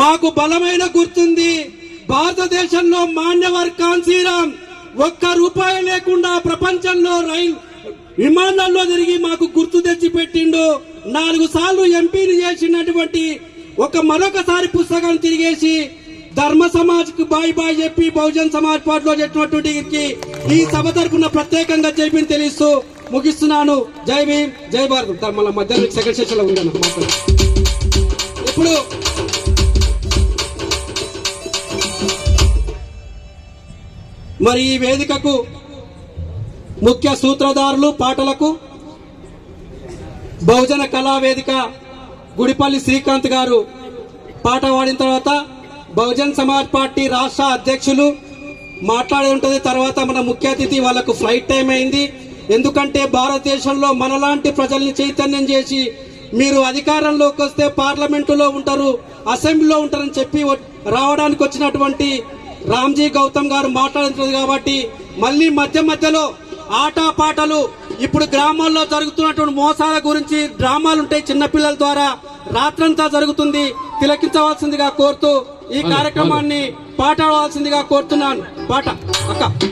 మాకు బలమైన గుర్తుంది. భారతదేశంలో మాన్యవర్ కాన్సీరామ్ ఒక్క రూపాయి లేకుండా ప్రపంచంలో రైలు విమానాల్లో తిరిగి మాకు గుర్తు తెచ్చి పెట్టిండు నాలుగు సార్లు ఎంపీని చేసినటువంటి ఒక మరొకసారి పుస్తకం తిరిగేసి ధర్మ సమాజ్కు బాయ్ బాయ్ చెప్పి బహుజన్ సమాజ్ పార్టీలో చెప్పినటువంటి ఈ సభ తరఫున ప్రత్యేకంగా జైబీని తెలుస్తూ ముగిస్తున్నాను. జై భీమ్ జై భారత్. మళ్ళీ మధ్యాహ్నం సెకండ్ సెషన్లో ఉండాను ఇప్పుడు మరి ఈ వేదికకు ముఖ్య సూత్రధారులు పాటలకు బహుజన కళా వేదిక గుడిపల్లి శ్రీకాంత్ గారు పాట పాడిన తర్వాత బహుజన్ సమాజ్ పార్టీ రాష్ట్ర అధ్యక్షులు మాట్లాడి ఉంటుంది. తర్వాత మన ముఖ్య అతిథి వాళ్ళకు ఫ్లైట్ టైం అయింది. ఎందుకంటే భారతదేశంలో మనలాంటి ప్రజల్ని చైతన్యం చేసి మీరు అధికారంలోకి వస్తే పార్లమెంటులో ఉంటారు అసెంబ్లీలో ఉంటారని చెప్పి రావడానికి వచ్చినటువంటి రామ్జీ గౌతమ్ గారు మాట్లాడుతున్నది కాబట్టి మళ్ళీ మధ్య మధ్యలో ఆట పాటలు ఇప్పుడు గ్రామాల్లో జరుగుతున్నటువంటి మోసాల గురించి డ్రామాలు ఉంటాయి చిన్నపిల్లల ద్వారా. రాత్రంతా జరుగుతుంది. తిలకించవలసిందిగా కోరుతూ ఈ కార్యక్రమాన్ని పాట పాడవలసిందిగా కోరుతున్నాను. పాట అక్క.